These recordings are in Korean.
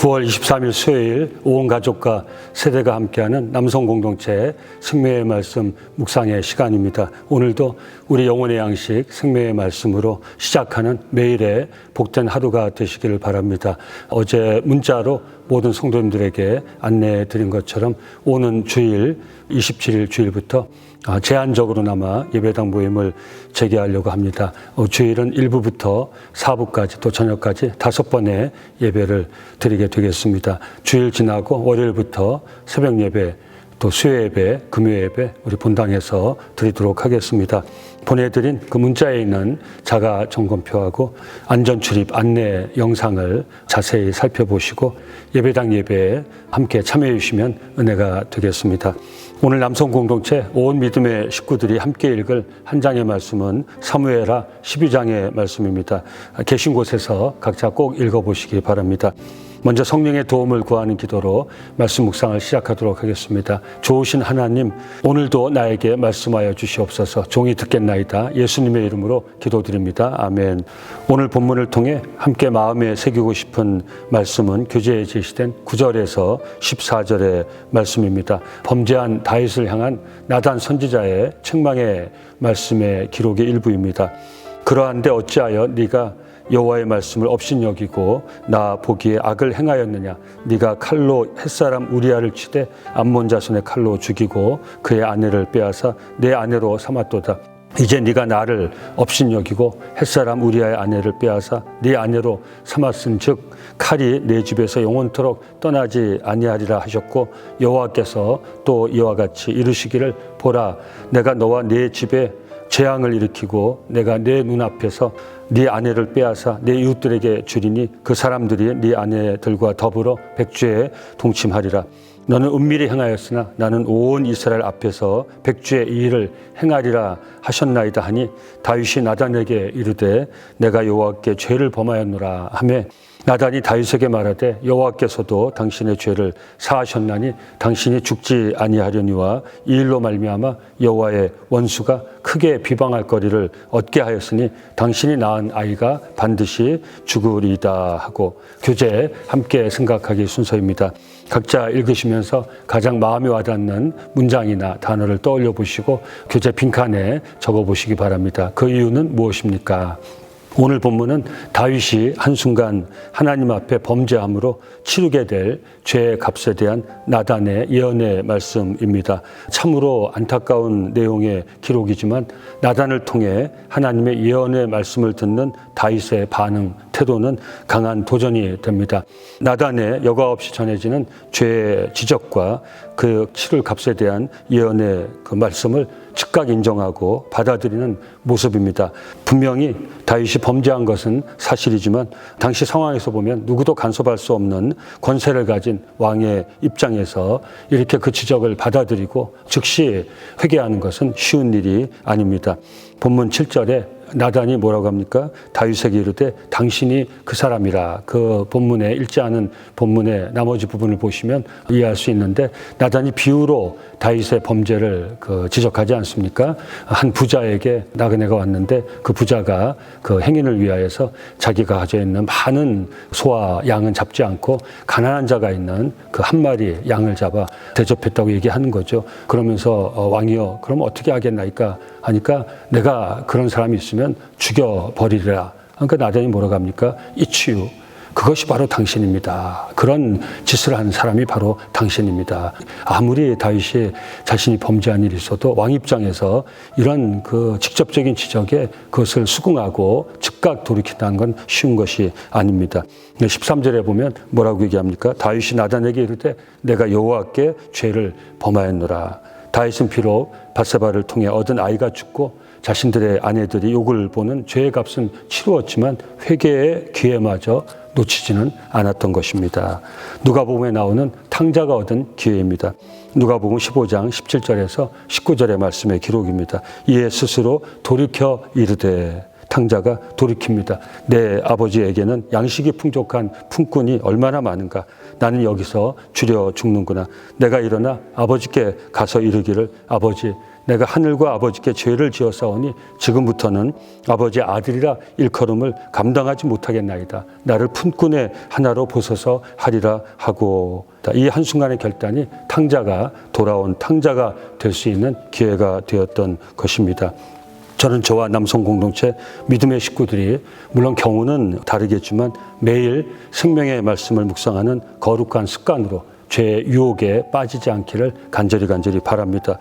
9월 23일 수요일 온 가족과 세대가 함께하는 남성 공동체 생명의 말씀 묵상의 시간입니다. 오늘도 우리 영혼의 양식 생명의 말씀으로 시작하는 매일의 복된 하루가 되시기를 바랍니다. 어제 문자로 모든 성도님들에게 안내해 드린 것처럼 오는 주일 27일 주일부터 아, 제한적으로나마 예배당 모임을 재개하려고 합니다. 어, 주일은 1부부터 4부까지 또 저녁까지 다섯 번의 예배를 드리게 되겠습니다. 주일 지나고 월요일부터 새벽 예배 또 수요 예배, 금요 예배 우리 본당에서 드리도록 하겠습니다. 보내드린 그 문자에 있는 자가 점검표하고 안전 출입 안내 영상을 자세히 살펴보시고 예배당 예배에 함께 참여해 주시면 은혜가 되겠습니다. 오늘 남성 공동체 온 믿음의 식구들이 함께 읽을 한 장의 말씀은 사무엘하 12장의 말씀입니다. 계신 곳에서 각자 꼭 읽어보시기 바랍니다. 먼저 성령의 도움을 구하는 기도로 말씀 묵상을 시작하도록 하겠습니다. 좋으신 하나님, 오늘도 나에게 말씀하여 주시옵소서. 종이 듣겠나이다. 예수님의 이름으로 기도드립니다. 아멘. 오늘 본문을 통해 함께 마음에 새기고 싶은 말씀은 교재에 제시된 9절에서 14절의 말씀입니다. 범죄한 다윗을 향한 나단 선지자의 책망의 말씀의 기록의 일부입니다. 그러한데 어찌하여 네가 여호와의 말씀을 업신여기고 나 보기에 악을 행하였느냐? 네가 칼로 햇사람 우리아를 치되 암몬 자손의 칼로 죽이고 그의 아내를 빼앗아 내 아내로 삼았도다. 이제 네가 나를 업신여기고 햇사람 우리아의 아내를 빼앗아 네 아내로 삼았은즉 칼이 내 집에서 영원토록 떠나지 아니하리라 하셨고 여호와께서 또 이와 같이 이르시기를 보라 내가 너와 네 집에 재앙을 일으키고 내가 내 눈앞에서 네 아내를 빼앗아 내 이웃들에게 주리니 그 사람들이 네 아내들과 더불어 백주에 동침하리라. 너는 은밀히 행하였으나 나는 온 이스라엘 앞에서 백주의 이 일을 행하리라 하셨나이다 하니 다윗이 나단에게 이르되 내가 여호와께 죄를 범하였노라 하매 나단이 다윗에게 말하되 여호와께서도 당신의 죄를 사하셨나니 당신이 죽지 아니하려니와 이 일로 말미암아 여호와의 원수가 크게 비방할 거리를 얻게 하였으니 당신이 낳은 아이가 반드시 죽으리이다 하고 교재 함께 생각하기 순서입니다. 각자 읽으시면서 가장 마음에 와닿는 문장이나 단어를 떠올려 보시고 교재 빈칸에 적어 보시기 바랍니다. 그 이유는 무엇입니까? 오늘 본문은 다윗이 한순간 하나님 앞에 범죄함으로 치르게 될 죄의 값에 대한 나단의 예언의 말씀입니다. 참으로 안타까운 내용의 기록이지만 나단을 통해 하나님의 예언의 말씀을 듣는 다윗의 반응, 태도는 강한 도전이 됩니다. 나단의 여과 없이 전해지는 죄의 지적과 그 치를 값에 대한 예언의 그 말씀을 즉각 인정하고 받아들이는 모습입니다. 분명히 다윗이 범죄한 것은 사실이지만 당시 상황에서 보면 누구도 간섭할 수 없는 권세를 가진 왕의 입장에서 이렇게 그 지적을 받아들이고 즉시 회개하는 것은 쉬운 일이 아닙니다. 본문 7절에 나단이 뭐라고 합니까? 다윗에게 이르되 당신이 그 사람이라 그 본문에 읽지 않은 본문의 나머지 부분을 보시면 이해할 수 있는데 나단이 비유로 다윗의 범죄를 그 지적하지 않습니까? 한 부자에게 나그네가 왔는데 그 부자가 그 행인을 위하여서 자기가 가져 있는 많은 소와 양은 잡지 않고 가난한 자가 있는 그 한 마리 양을 잡아 대접했다고 얘기하는 거죠. 그러면서 어, 왕이여 그럼 어떻게 하겠나이까 하니까 내가 그런 사람이 있으면 죽여버리리라. 그러니까 나단이 뭐라고 합니까? 이치유. 그것이 바로 당신입니다. 그런 짓을 하는 사람이 바로 당신입니다. 아무리 다윗이 자신이 범죄한 일이 있어도 왕 입장에서 이런 그 직접적인 지적에 그것을 수긍하고 즉각 돌이킨다는 건 쉬운 것이 아닙니다. 13절에 보면 뭐라고 얘기합니까? 다윗이 나단에게 이르되 내가 여호와께 죄를 범하였노라. 다윗은 비록 바세바를 통해 얻은 아이가 죽고 자신들의 아내들이 욕을 보는 죄의 값은 치루었지만 회개의 기회마저 놓치지는 않았던 것입니다. 누가복음에 나오는 탕자가 얻은 기회입니다. 누가복음 15장 17절에서 19절의 말씀의 기록입니다. 이에 스스로 돌이켜 이르되 탕자가 돌이킵니다. 내 아버지에게는 양식이 풍족한 품꾼이 얼마나 많은가. 나는 여기서 줄여 죽는구나. 내가 일어나 아버지께 가서 이르기를 아버지 내가 하늘과 아버지께 죄를 지었사오니 지금부터는 아버지 아들이라 일컬음을 감당하지 못하겠나이다. 나를 품꾼의 하나로 보소서 하리라 하고 이 한순간의 결단이 탕자가 돌아온 탕자가 될 수 있는 기회가 되었던 것입니다. 저는 저와 남성 공동체 믿음의 식구들이 물론 경우는 다르겠지만 매일 생명의 말씀을 묵상하는 거룩한 습관으로 죄의 유혹에 빠지지 않기를 간절히 간절히 바랍니다.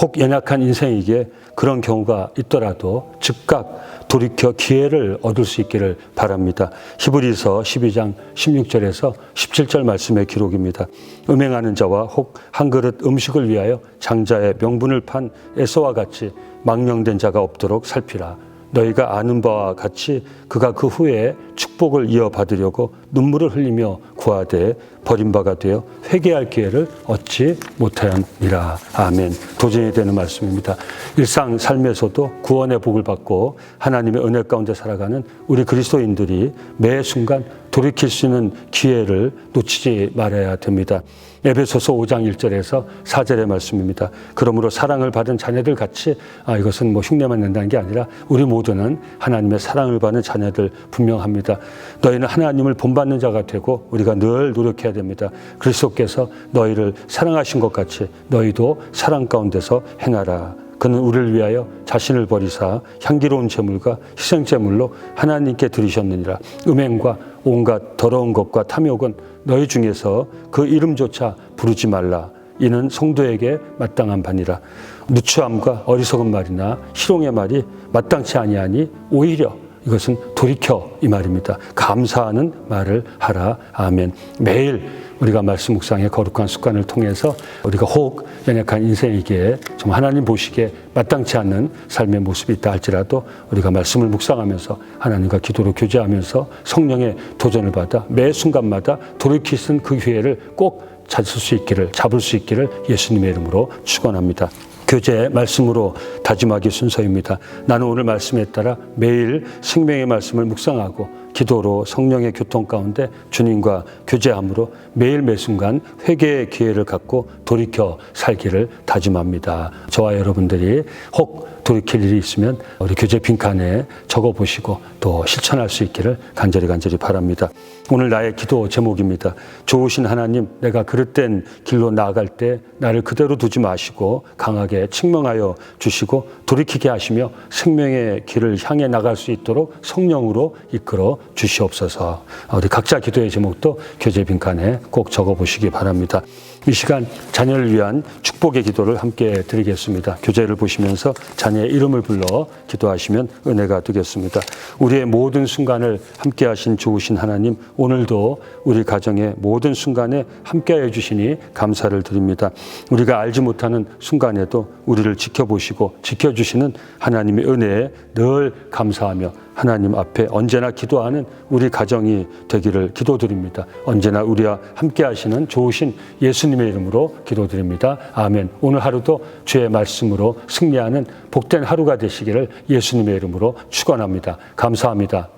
혹 연약한 인생이기에 그런 경우가 있더라도 즉각 돌이켜 기회를 얻을 수 있기를 바랍니다. 히브리서 12장 16절에서 17절 말씀의 기록입니다. 음행하는 자와 혹 한 그릇 음식을 위하여 장자의 명분을 판 에서와 같이 망령된 자가 없도록 살피라. 너희가 아는 바와 같이 그가 그 후에 축복을 이어받으려고 눈물을 흘리며 구하되 버림바가 되어 회개할 기회를 얻지 못하였니라. 아멘. 도전이 되는 말씀입니다. 일상 삶에서도 구원의 복을 받고 하나님의 은혜 가운데 살아가는 우리 그리스도인들이 매 순간 돌이킬 수 있는 기회를 놓치지 말아야 됩니다. 에베소서 5장 1절에서 4절의 말씀입니다. 그러므로 사랑을 받은 자녀들 같이 아 이것은 뭐 흉내만 낸다는 게 아니라 우리 모두는 하나님의 사랑을 받는 자녀들 분명합니다. 너희는 하나님을 본받는 자가 되고 우리가 늘 노력해야 됩니다. 그리스도께서 너희를 사랑하신 것 같이 너희도 사랑 가운데서 행하라. 그는 우리를 위하여 자신을 버리사 향기로운 제물과 희생 제물로 하나님께 드리셨느니라. 음행과 온갖 더러운 것과 탐욕은 너희 중에서 그 이름조차 부르지 말라. 이는 성도에게 마땅한 바니라. 누추함과 어리석은 말이나 희롱의 말이 마땅치 아니하니 오히려 이것은 돌이켜 이 말입니다. 감사하는 말을 하라. 아멘. 매일 우리가 말씀 묵상의 거룩한 습관을 통해서 우리가 혹 연약한 인생이기에 좀 하나님 보시기에 마땅치 않는 삶의 모습이 있다 할지라도 우리가 말씀을 묵상하면서 하나님과 기도로 교제하면서 성령의 도전을 받아 매 순간마다 있는 그 기회를 꼭 찾을 수 있기를 잡을 수 있기를 예수님의 이름으로 축원합니다. 교제 말씀으로 다짐하기 순서입니다. 나는 오늘 말씀에 따라 매일 생명의 말씀을 묵상하고 기도로 성령의 교통 가운데 주님과 교제함으로 매일 매 순간 회개의 기회를 갖고 돌이켜 살기를 다짐합니다. 저와 여러분들이 혹 돌이킬 일이 있으면 우리 교재 빈칸에 적어 보시고 또 실천할 수 있기를 간절히 간절히 바랍니다. 오늘 나의 기도 제목입니다. 좋으신 하나님, 내가 그릇된 길로 나아갈 때 나를 그대로 두지 마시고 강하게 책명하여 주시고 돌이키게 하시며 생명의 길을 향해 나갈 수 있도록 성령으로 이끌어 주시옵소서. 우리 각자 기도의 제목도 교재 빈칸에 꼭 적어 보시기 바랍니다. 이 시간 자녀를 위한 축복의 기도를 함께 드리겠습니다. 교재를 보시면서 자녀의 이름을 불러 기도하시면 은혜가 되겠습니다. 우리의 모든 순간을 함께 하신 좋으신 하나님, 오늘도 우리 가정의 모든 순간에 함께 해 주시니 감사를 드립니다. 우리가 알지 못하는 순간에도 우리를 지켜보시고 지켜주시는 하나님의 은혜에 늘 감사하며 하나님 앞에 언제나 기도하는 우리 가정이 되기를 기도드립니다. 언제나 우리와 함께 하시는 좋으신 예수님 의 이름으로 기도드립니다. 아멘. 오늘 하루도 주의 말씀으로 승리하는 복된 하루가 되시기를 예수님의 이름으로 축원합니다. 감사합니다.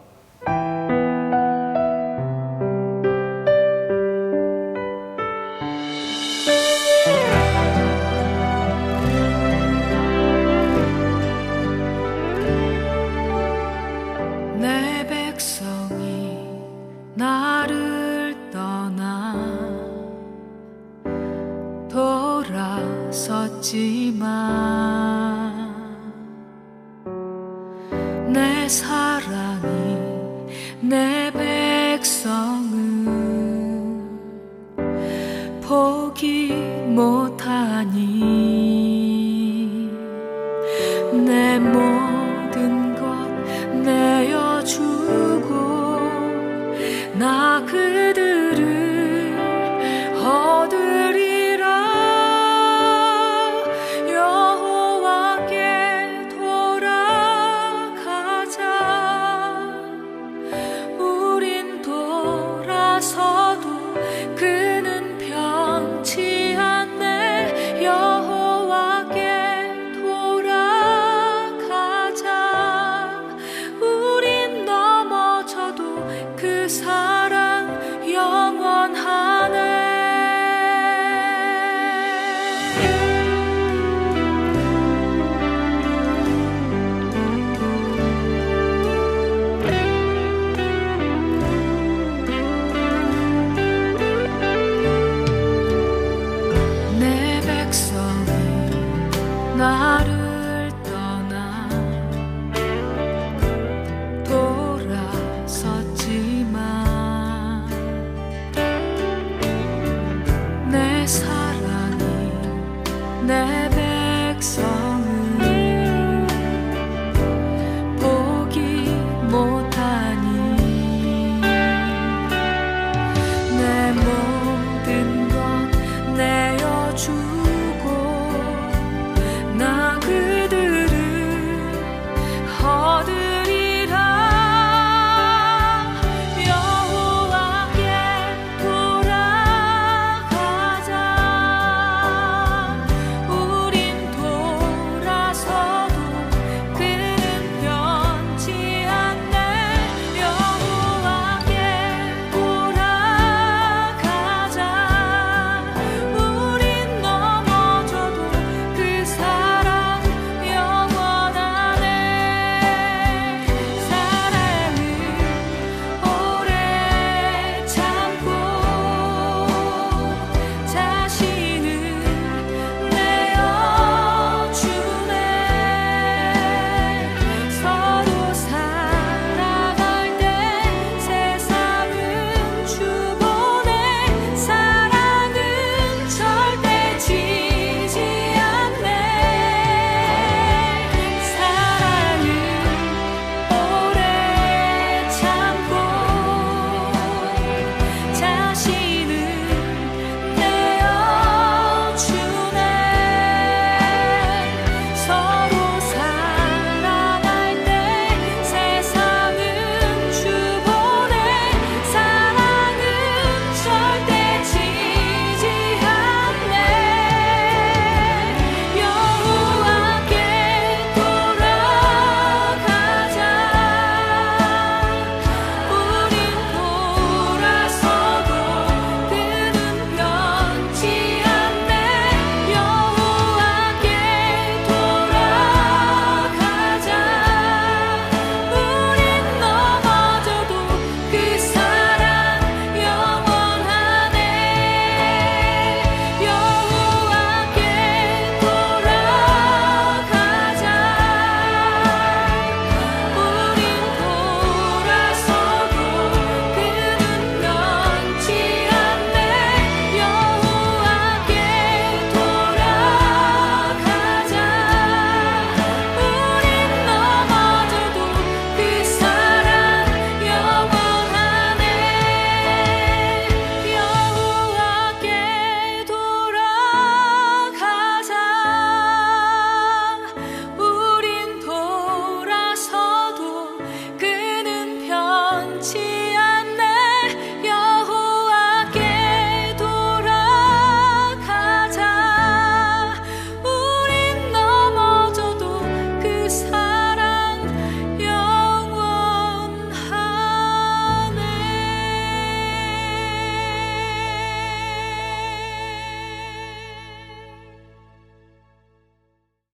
사랑이 내